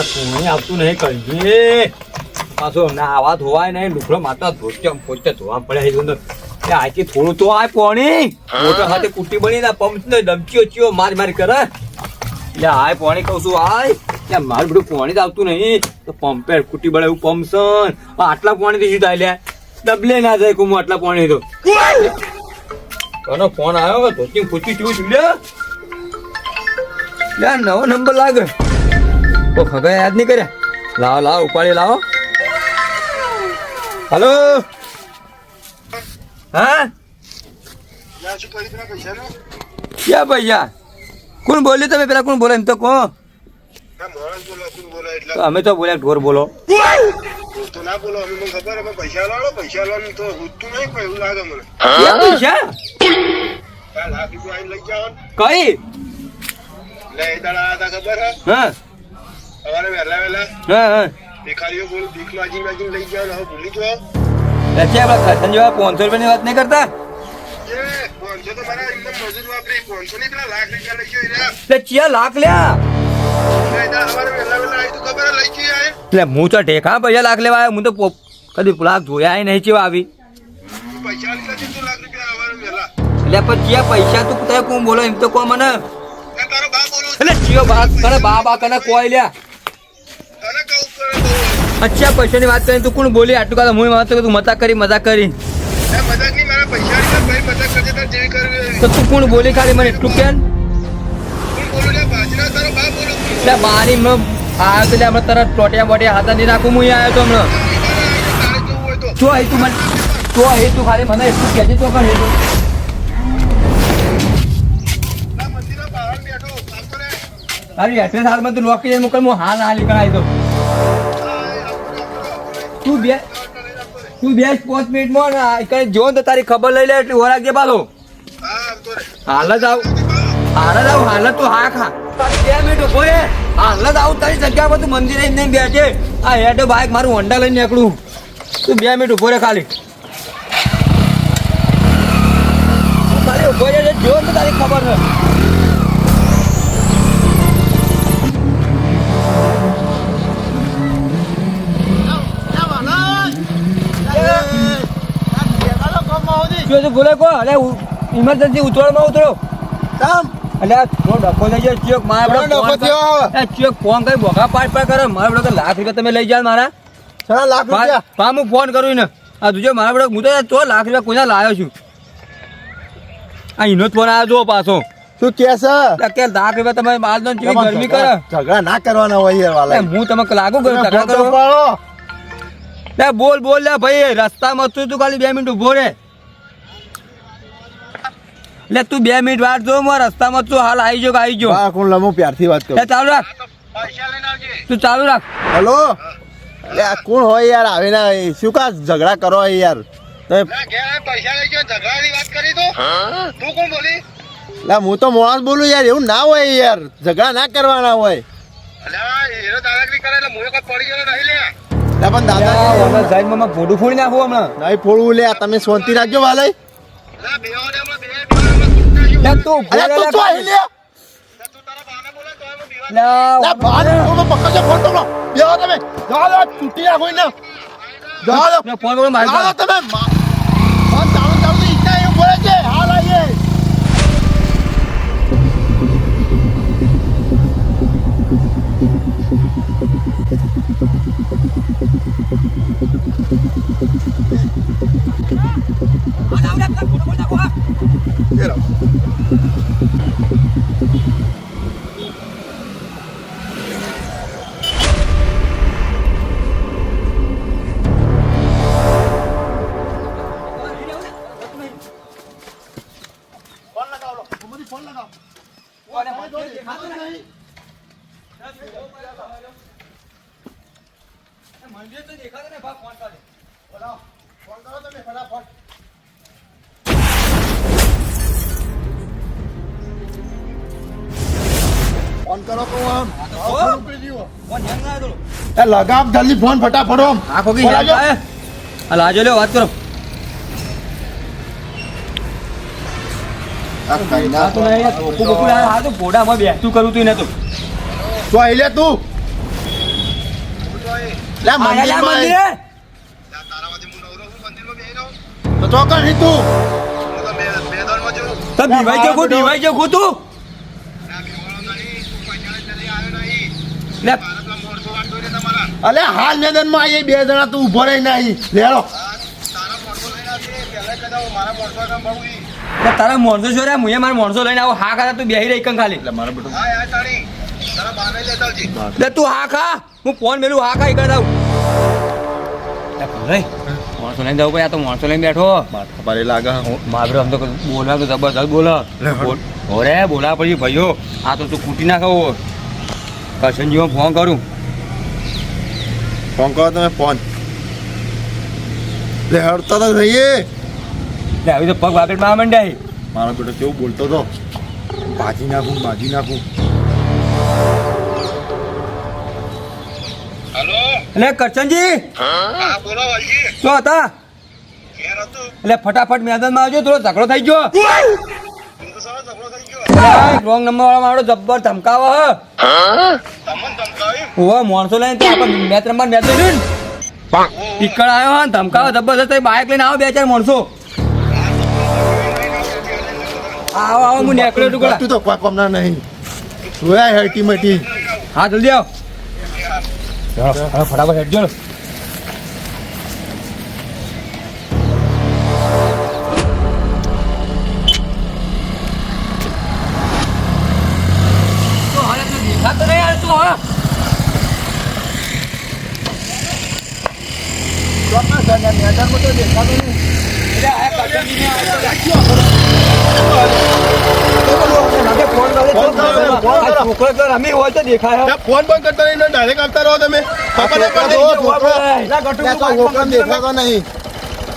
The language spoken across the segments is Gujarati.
કોણી આવતું નહીં, કહીએ. પાછો નાવા ધોવાય નહીં. લુગડો માતા ધોતે પોતે ધોવા પડે છે એ આથી થોડું તો આ પોણી. મોટર સાથે કુટી બની ના પંપ ને કરે. આય પોણી કહું આય. ત્યાં બધું પોણી જ આવતું નહીં. તો પંપે કુટી એવું પંપ સન આટલા પાણી થી લે? ડબલે ના જાય કુમો આટલા પાણી તો. કોનો ફોન આવ્યો ધોતી પૂછી ચૂ છું નવો નંબર લાગે. તો ખગા યાદ નહીં કર્યા? લાવો લાવો ઉપાડી લાવો. હલો? હા? ક્યાં ભૈયા? કોણ બોલ્યું તમે? પેલા કોણ બોલો એમ તો કહો. અમે તો બોલ્યા ઢોર બોલો. ક્યાં પૈસા કઈ? હા. હા હા. એટલે આપણે ખતન જેવા પાંચસો રૂપિયાની વાત નહીં કરતા? એટલે ચિયા લાખ લ્યા? એટલે હું તો ટેકા પૈસા લાખ લેવા આવ્યો હું તો કદી લાખ જોયા નહીં ચેવા આવી. એટલે પણ ચિયા પૈસા તું તમે કોણ બોલો એમ તો કહો મને. એટલે ચિયો બા કને બા બા કને કોઈ લ્યા? અચ્છા પૈસાની વાત કરીને તું કોણ બોલી? આટલું કાલે હું વાત તું મજાક કરી મજાક કરી. તો તું કોણ બોલી ખાલી મને એટલું કેન એટલે બારી આવ્યો તો હમણાં તરત ટોટિયા બોટિયા હાથા નહીં નાખું હું આવ્યો તો હમણાં. તો. અહીં તું મને તો અહીં તું ખાલી મને એટલું કહેજે તો કર હેતું તારી એડ્રેસ હાલમાં તું લોક કરી મોકલ હું હાલ હાલ નીકળાવી દઉં. તું બે તું બે પાંચ મિનિટમાં ને કઈ જો ને તો તારી ખબર લઈ લે એટલે ઓરાક જે બાલો. હાલ જ આવ. હાલ જ આવ, હાલ તું હા ખા. બે મિનિટ ઊભો રે હાલ જ આવું, તારી જગ્યા પર તું મંદિરે જ નહીં બેઠે આ હેડો બાઈક મારું હોન્ડા લઈને નીકળું. તું બે મિનિટ ઊભો રે ખાલી. તારી ઊભો રે જો ને તો તારી ખબર છે. જો તું ભૂલે કો અરે ઇમરજન્સી ઉતરવામાં ઉતરો. કામ આ થોડો ડખો થઈ જાય ચિયોક મારા ડખો થયો. એ ફોન કરી બોગા પાટ પાડ કરે. મારા બડો લાખ રૂપિયા તમે લઈ જાઓ મારા. સાડા લાખ રૂપિયા. પા હું ફોન કરું ને આ તુજે મારા બડો હું તો તો લાખ રૂપિયા કોઈને લાવ્યો છું. આ એનો જ ફોન આવ્યો જો પાછો. તું કે છે? કે લાખ રૂપિયા તમે માલ દો ને ગરમી કરે. ઝઘડા ના કરવાના હોય યાર વાલા. હું તમે લાગુ કરું ઝઘડા કરો લે બોલ બોલ લે ભાઈ રસ્તામાં તું તું ખાલી બે મિનિટ ઊભો રે. લે તું બે મિનિટ વાટ જો હું રસ્તામાં તું હાલ આવી જો આવી જો હા કોણ લમો પ્યારથી વાત લે કરું ચાલુ રાખ. તું ચાલુ રાખ. હેલો? લે આ કોણ હોય યાર? આવે ના શું કા ઝઘડા કરો હોય યાર? બોલી? લા હું તો માણસ બોલું યાર એવું ના હોય યાર. ઝઘડા ના કરવાના હોય. લા. પણ દાદા સાઈડમાં મારે ભોડું ફોડી નાખું હમણાં. નહીં ફોડવું લે તમે શાંતિ રાખજો વાલય લે તું અરે તું તો લે લે, બહાર ફોટો પકડજો ફોન પકડો. બેહો તમે. ફોન પકડો મારી. તમે ફોન કરો તો આમ. એ લગાવ જલ્દી ફોન ફટાફટ આમ. આંખો કી આજો. લ્યો વાત કરો. આ કઈ ના તો આ તો ઘોડામાં બેસતું કરું તું ને તો તું લે મંદિરમાં મંદિરે તો ચોકન હી તું તો બીવાઈ જવું બીવાઈ જવું તું લે અલે હાલ મેદાનમાં આયે બે જણા તું ઊભો રહી નહીં લેડો તારા મોણસો છો રે મુએ મારા મોણસો લઈને આવો. હા ખાતા તું બેહી રહી કન ખાલી. એટલે મારો બેટો લે તું હા ખા. હું ફોન મેલું હા ખા ઈ દઉં. માણસો લઈને જવું ભાઈ આ તો મોણસો લઈને બેઠો. ભારે લાગે મારે આમ તો બોલવા તો જબરદસ્ત બોલો. ઓરે બોલા પછી ભાઈઓ. આ તો તું કૂટી નાખો કરશનજીઓ ફોન કરું. ફોન કરો તમે ફોન લે હડતો તો રહીએ. લે આવી તો પગ બાપેટમાં મંડાય. મારો બેટો કેવું બોલતો તો ભાજી નાખું ભાજી નાખું. એટલે કરશનજી. હા બોલો વાલજી. શું હતા? એટલે ફટાફટ મેદાનમાં આવજો થોડો ઝઘડો થઈ ગયો તું તો સારો ઝઘડો થઈ ગયો રોંગ નંબર વાળા મારો જબ્બર ધમકાવો હ. ઓવા માણસો લઈને તો આપણે મેચ રમવા મેચ લઈ ને. ટીકડ આવ્યો હા ધમકાવો જબરદસ્ત બાઇક લઈને આવો બે ચાર માણસો. આવો આવો હું નીકળ્યો ટુકડા તું તો કોઈ કમના નહીં. જોયા હેટી મટી હા જલ્દી આવ. ફટાફટ હેડજો ને. તો ફોન તો તો બંધ કરતા નહીં ડાયરેક્ટ રહો તમે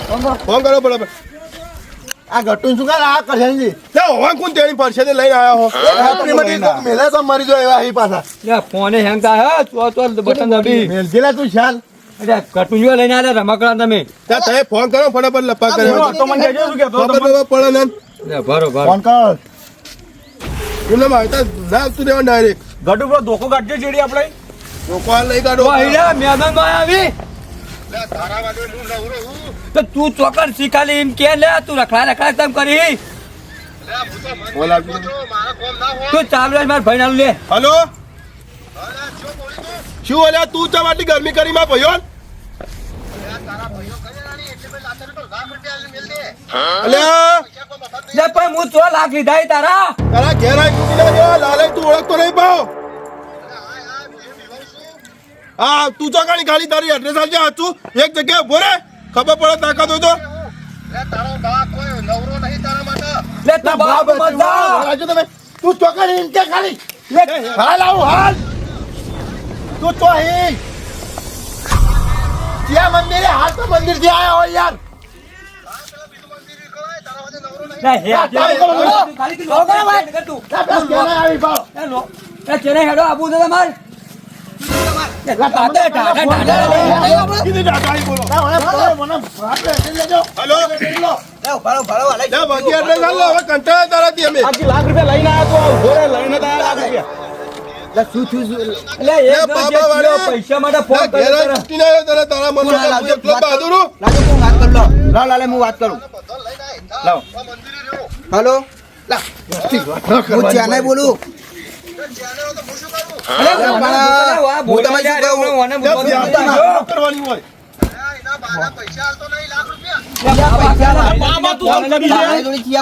તો ફોન કરો બરાબર આ ગટું શું કરે આ કરશનજી લે હોવા કોણ તેની પરસેને લઈને આયા હો હેપી તો મેલા તો મરી જો એવા પાછા લે ફોને હેંગ થાય. હે ચો ચો બટન દબી મેલજેલા તું શાલ કટુંજો લઈને આવ્યા રમકડા તમે. તમે ફોન કરો ફટાફટ લપા કરે તો મને કહેજો શું કહેતો ખબર પડે ને. લે ભરો ભરો. ફોન કર. એમને મારતા? ના આવતું દેવા ડાયરેક્ટ ગટુ બ્રો ધોકો કાઢજો ચેડી આપણે. લોકો લઈ કાઢો. તો અહીંયા મેદાનમાં આવી. લે તારા માટે હું નવરો હું તો તું ચોકર શીખાલી એમ કે લે તું રખડા રખડા તેમ કરી. તો ચાલુ મારા ભાઈ લે. હલો? શું અલ્યા તું ચા માટે ગરમી કરી માં ભયો લે તારા ભાઈઓ કરે રાણી એટલે મેં લાતર તો લાખ રૂપિયા મેલ દે અલ્યા પણ હું ચો લાખ લીધા તારા? તારા ઘેર આવી લાલે તું ઓળખતો નહીં પાવ હા તું તો ગાડી ગાડી તારી એડ્રેસ આજે હાચું એક જગ્યાએ ઊભો રે. ખબર પડે તાકાત હોય તો. તારો બાપ કોઈ નવરો નહીં તારા માટે લે તું બાપ મજા તું ચોકડ ઇન ખાલી હાલ આવું હાલ. તું તો હી ત્યાં મંદિરે હાલ તો મંદિરથી આયા હોય યાર. હા પેલા બીજું મંદિર વિકળાય તારા માટે નવરો નહીં લે. હે તા- તા- તા- ખાલી તું લોકો ભાઈ તું તા બસ ઘેરે આવી પાવ એ લો એ ચેને હેડો આબુ દે તમાર કંટાળા તારાથી અમે. લાખ રૂપિયા લઈને આવ્યા તો લઈને લાખ રૂપિયા. વાળી. થયો પૈસા માટે ફોન કર્યો તારા. હું? લાવ લાલે હું વાત કરું. લાવ. હું બોલું? હું શું શું કહું? હોય.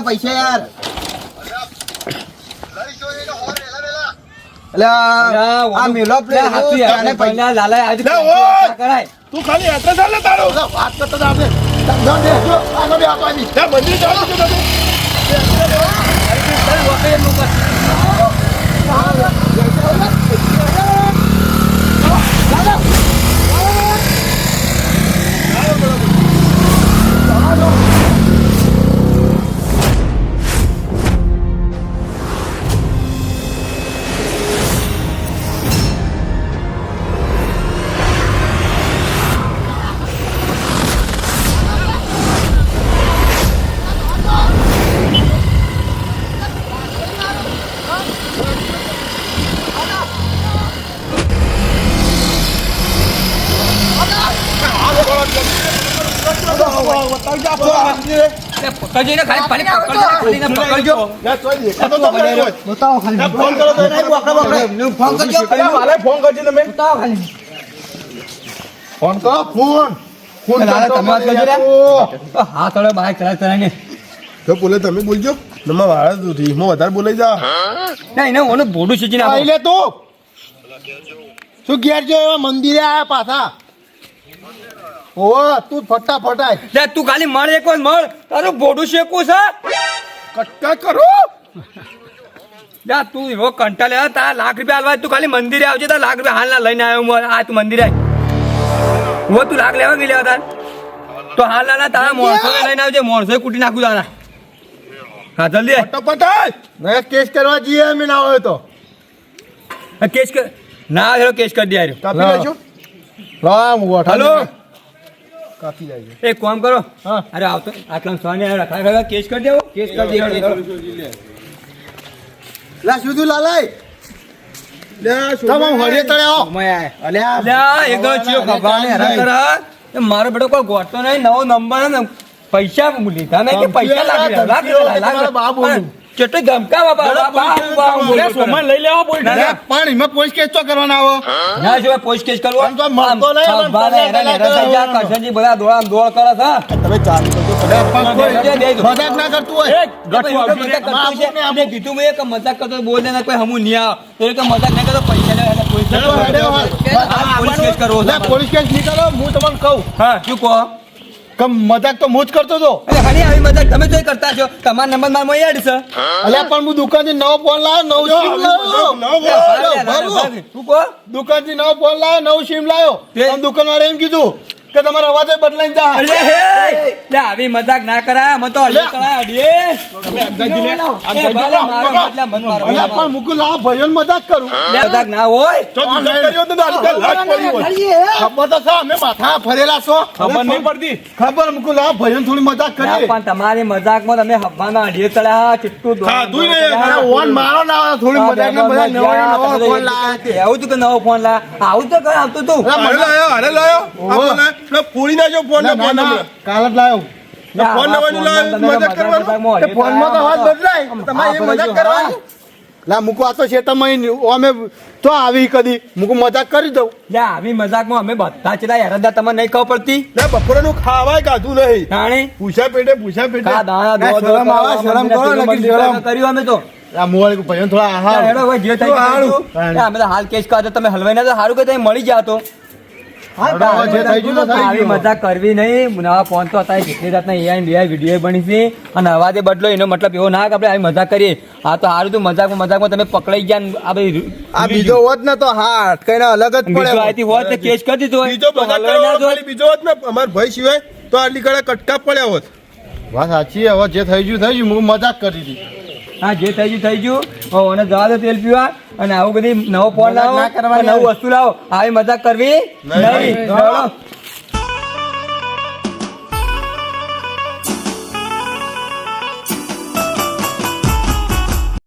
પૈસા નહીં આ મેલો પ્લેયર હાથી આને પહેલા લાલા આજ કરાય. તું ખાલી યાત્રા ચાલે તારો. વાત કરતો તો આપણે ધંધો દેજો આનો બે આપવાની તે બંધી જાવ છો તમે દાદા પકડજો ને ખાલી ખાલી પકડજો ને પકડજો લે, તોય દેખાતો તો નહીં. હોય. બતાવો ખાલી. ફોન કરો તો નહીં બોકડા બોકડા. ફોન કરજો અલ્યા મારે ફોન કરજો તમે. બતાવો ખાલી. ફોન કરો. ફોન. ફોન તમે કરજો રે. હા થોડો બાઈક ચલાવ ચલાવીને તો બોલે તમે બોલજો. નમા વાળા રીમો વધારે બોલાઈ જા ના એને ઓનું ભોડું છે નાખો આઈ લે તું. શું ઘેર જો એવા મંદિરે આયા પાછા? ઓ તું ફટા ફટાય લે તું ખાલી મળ એક વાર મળ તારું બોડું શેકું છે? કટકા કરો. લે તું એવો કંટાળે તારા લાખ રૂપિયા હાલવા તું ખાલી મંદિરે આવજે. તારા લાખ રૂપિયા હાલના લઈને આવ્યો હું. આ તું મંદિરે આય. હું તું લાખ લેવા ગઈ લેવા તાર. તો હાલ ના તારા મોણસો લઈને આવજે. મોણસો કૂટી નાખું તારા. હા જલ્દી. ફટાફટ મેં કેસ કરવા જઈએ અમે ના હોય તો. કેસ કર ના હેરો કેસ કરી દે લેજો. રામ ગોઠા હલો. કાપી જાય એક કામ કરો. હા. અરે આવતો આટલા સોને રખા રખા કેસ કરી દેવો. કેસ કરી દેવો. લા સુધુ લાલાય લે તમે તળે આવો. અલ્યા અલ્યા એક ચિયો ખભાને હેરાન કરે. મારો બેટો કોઈ ગોઠતો નહીં નવો નંબર ને પૈસા લીધા નહીં કે પૈસા લાગે રહ્યા. લાગી રહ્યા, લાગી રહ્યા. તમારા બા બોલ્યું. કેટલો ધમકા બાપા બાપા બાપા બોલ્યો તમે. સોમાન લઈ લેવા બોલ ના, ના, પણ એમાં પોલીસ કેસ તો કરવાના આવો ના જો પોલીસ કેસ કરવો આમ તો મળતો નહીં, આમ આમ ખભાને પગાર હેરાન હેરાન થઈ ગયા. કરશનજી બધા દોડ દોડ કરે છે તમે ચાલુ કરજો પણ કોઈ દે, દે, દે. મજાક ના કરતું હોય ગઠું મજાક કરતો છે. કીધું મેં કે મજાક કરતો બોલ ને કોઈ હમું નહીં આવે એ કે મજાક નહીં કરતો પૈસા લે. પોલીસ કેસ કરવો પોલીસ કેસ નહીં કરો હું તમને કહું હા શું કહો કે મજાક તો હું જ કરતો હતો. અરે હણી આવી મજાક તમે તો કરતા છો. તમાર નંબર માર મોય યાદ છે. અલે પણ હું દુકાનથી નવો ફોન લાવ્યો નવો સિમ લાવ્યો કો દુકાનથી નવો ફોન લાવ્યો નવો સિમ લાવ્યો તે- દુકાન વાળા એમ કીધું કે તમારો અવાજ બદલાઈ જા. અરે હે! આવી મજાક ના કરાય મને તો હલ્યો કરાય અડીએ પણ મુકુલ આ ભયન મજાક કરું. મજાક ના હોય. ખબર તો છે અમે માથા ફરેલા છો. ખબર નહીં પડતી. ખબર મુકુલ આ ભયન થોડી મજાક ના, કરીએ. પણ તમારી મજાકમાં તમે હવાના અડીએ ચડ્યા કેટલું દોડ- ખાધું ને દોડ અરે કર્યા. ઓન મારો ના થોડી મજાક ને બધા નવો નવો ફોન છે. આવું તું કે નવો ફોન લા આવું તો કઈ આવતું તું? અરે મને- ના, ફોન નંબર. કાલ જ લાવ્યો ફોન આ ફોનમાં લાવ્યો, મજાક કરવાનું. ફોનમાં તો વાત બદલાય. તમારે મજાક કરવાની? લા મૂકો આ તો શેતામાં અમે તો આવી કદી. મૂકો મજાક કરી દઉં. લા આવી મજાકમાં અમે બધા ચડા હેરાન તમે નહીં ખબર પડતી? ના બપોરનું ખાવાય કાધું નહીં. જાણી પૂછા પેટે પૂછા પેટે. કા દાણા દો- શરમ કરો, શરમ કરો, લગી શરમ. કર્યું અમે તો? આ મોબાઈલ ભાઈઓ થોડા આહાર. હેડો ભાઈ જે થઈ તો ગયું અમે તો હાલ કેસ કાઢો તમે હલવાઈ ના તો સારું કે તમે મળી ગયા આવી મજા કરવી નહીં. નવા ફોન તો અત્યારે જાતના વીડિયો બની છે. અને અવાજે બદલો એનો મતલબ એવો ના કે આપણે આવી મજા કરીએ. આ તો સારું તું મજાક મજાકમાં તમે પકડાઈ ગયા આ બીજો હોત ને તો હા અટકાઈને અલગ જ બીજો પડે. હોત કેસ કરી દીધો બીજો હોત ને અમાર ભાઈ સિવાય તો આટલી કડા કટકા પડ્યા હોત. વાત સાચી હવે જે થઈ ગયું થઈ ગયું હું મજાક કરી હતી હા જે થઈ ગયું થઈ ગયું. મને જવા દો તેલ પીવા. અને આવું બધી નવો ફોન લાવો નવું વસ્તુ લાવો. આવી મજાક કરવી નહીં.